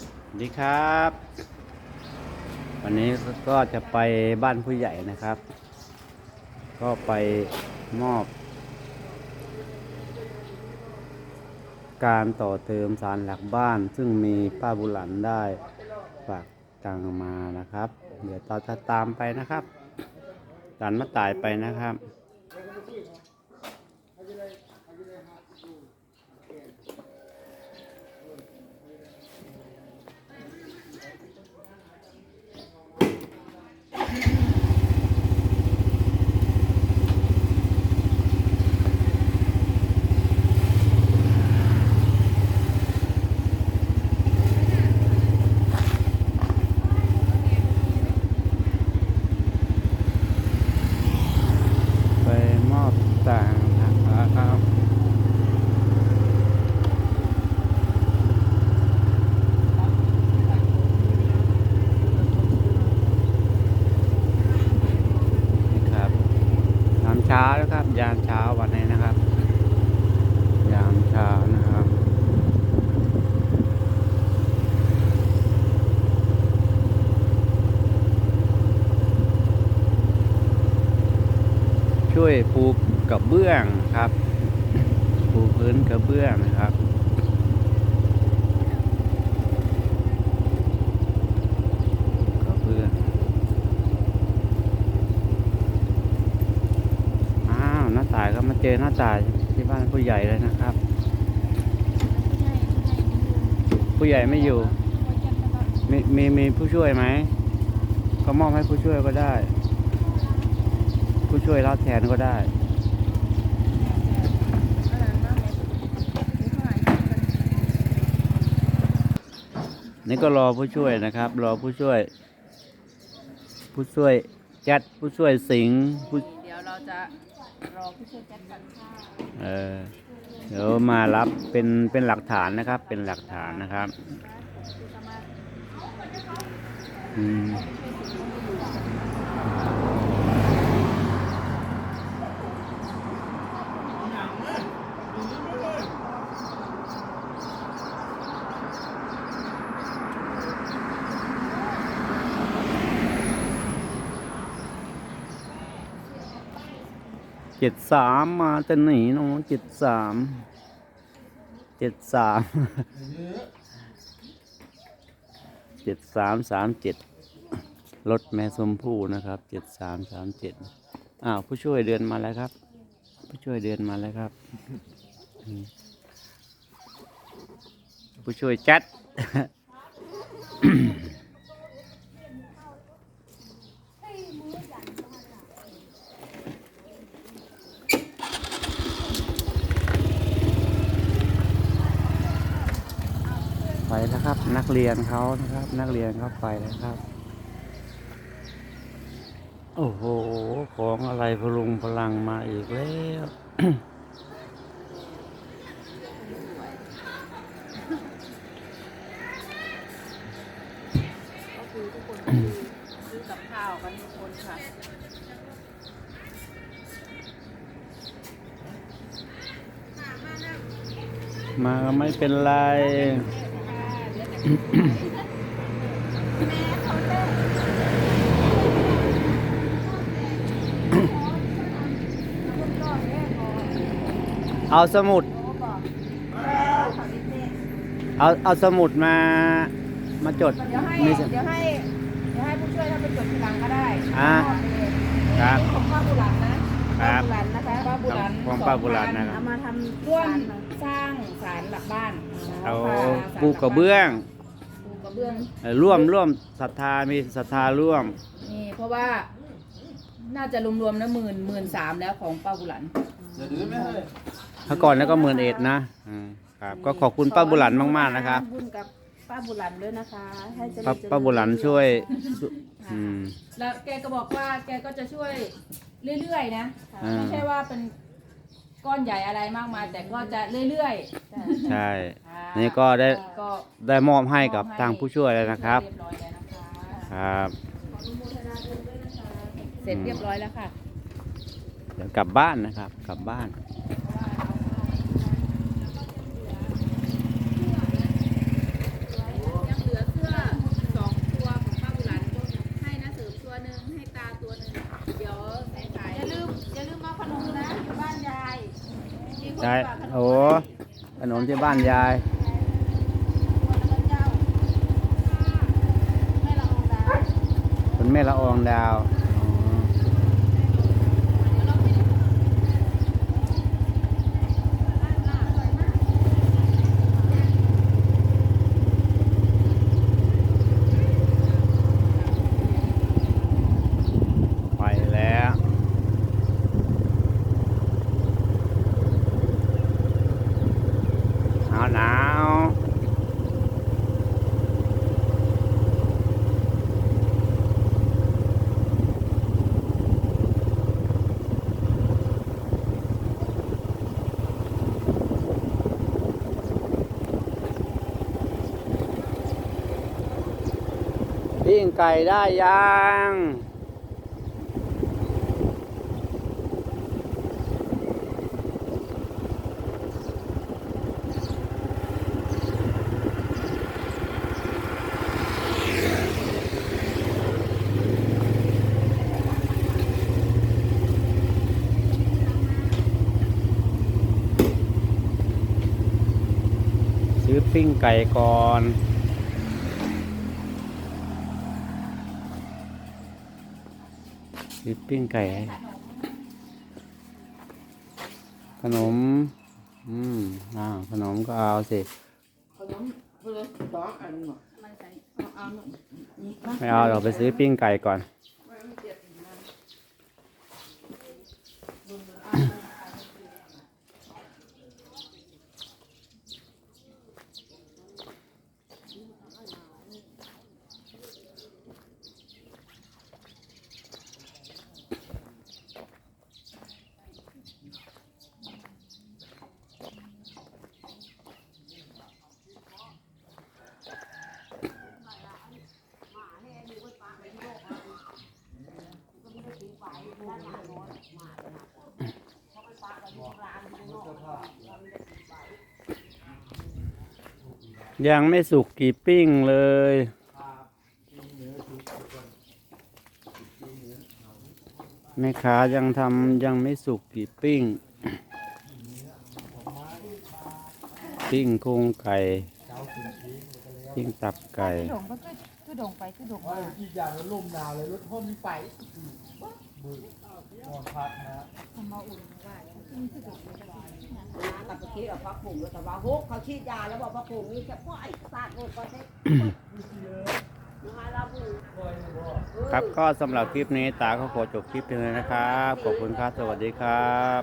สวัสดีครับ วันนี้ก็จะไปบ้านผู้ใหญ่นะครับ ก็ไปมอบ การต่อเติมสารหลักบ้าน ซึ่งมีป้าบุหลันได้ฝากตังมานะครับ เดี๋ยวเราจะตามไปนะครับหลานมาตายไปนะครับ ไปมอบต่างนะครับ นี่ครับามเช้านะครับ ยามเช้าวันนี้นะครับ ยามเช้านะครับ ช่วยปูกระเบื้องครับ ปูพื้นกระเบื้องนะครับ กระเบื้อง อ้าวน้าตายก็มา เจอหน้าตายที่บ้านผู้ใหญ่เลยนะครับ ผู้ใหญ่ไม่อยู่ มีมีมีผู้ช่วยไหม ก็มอบให้ผู้ช่วยก็ได้ ผู้ช่วยรับแทนก็ได้นี่ก็รอผู้ช่วยนะครับ รอผู้ช่วย ผู้ช่วยแจัดผู้ช่วยสิงห์ผู้เดี๋ยวเราจะ รอผู้ช่วยแจ็คก่อนค่ะเออเดี๋ยวมารับเป็นเป็นหลักฐานนะครับ เป็นหลักฐานนะครับอืม เจ็ดสามมาจะหนีเน้องเจ็ดสามเจ็ดสามเจ็ดสามสามเจ็ดรถแม่สมพู่นะครับเจ็ดสามสามเจ็ดอ้าวผู้ช่วยเดินมาแล้วครับ ผู้ช่วยเดินมาแล้วครับ ผู้ช่วยจัด นะครับ นักเรียนเขานะครับ นักเรียนเขาไปแล้วครับ โอ้โห ของอะไรพลุงพลังมาอีกแล้วก็คือทุกคนก็คือซื้อกับข้าวกันทุกคนค่ะมาก็ไม่เป็นไร เอาสมุด เอาเอาสมุดมา มาจดเดี๋ยวให้มีสเดี๋ยวให้เดี๋ยวให้ผู้ช่วยถ้าไปจดทีหลังก็ได้อ่าครับของป้าบุหลันนะครับป้าบุหลันนะคะป้าบุหลันของป้าบุหลันนะครับ เอามาทำร่วมสร้างศาลหลักบ้านเอาค่ะศลปูกระเบื้องปูกระ เบื้องเอ่อร่วมร่วมศรัทธามีศรัทธาร่วม นี่เพราะว่าน่าจะรวมๆนะหมื่นหมื่นสามแล้วของป้าบุหลันเมื่อก่อนแล้วก็หมื่นเอ็ดนะอืมครับก็ขอบคุณป้าบุหลันมากๆนะครับบุญกับป้าบุหลันด้วยนะคะให้เจริญป้าเจริญป้าบุหลันช่วยอืม แล้วแกก็บอกว่าแกก็จะช่วยเรื่อยๆนะ อ่า ไม่ใช่ว่าเป็นก้อนใหญ่อะไรมากมายแต่ก็จะเรื่อย ใช่ นี่ก็ได้ได้มอบให้กับทางผู้ช่วยแล้วนะครับครับ เสร็จเรียบร้อยแล้วค่ะ เดี๋ยวกลับบ้านนะครับ กลับบ้าน ยังเหลือเสื้อสองตัวของป้าบุรันให้นะเสริมตัวหนึ่งให้ตาตัวหนึ่งเดี๋ยวสายๆอย่าลืมอย่าลืมมาขนมนะบ้านยายมีคได้โอ้ ขนมที่บ้านยายคุณแม่ละอองดาวอ๋อไปแล้วหนาวหนาว ปิ้งไก่ได้ยังซื้อปิ้งไก่ก่อน ซื้อปิ้งไก่ ขนม อืมอ่าขนมก็เอาสิ ขนมเพื่อสองอันหมดเอาเอาหน่อยนี่มาไม่เอาเราไปซื้อปิ้งไก่ก่อน ยังไม่สุกกี่ปิ้งเลย แม่ค้ายังทำยังไม่สุกกี่ปิ้ง ปิ้งโครงไก่ ปิ้งตับไก่ดงก็คือดงไปคือดงมาอีกอย่างลมหนาวเลยรถพ่นไฟมืดนอนพักนะทำ มาอุ่นไว้กับคิดกับพระผงแต่ว่าฮกเขาฉีดยาแล้วบอกพระผงนี่แค่พ่อไอ้สาดโลกก็ได้มาลาบูครับก็สำหรับคลิปนี้ตาก็ขอจบคลิปเลยนะครับ ขอบคุณครับ สวัสดีครับ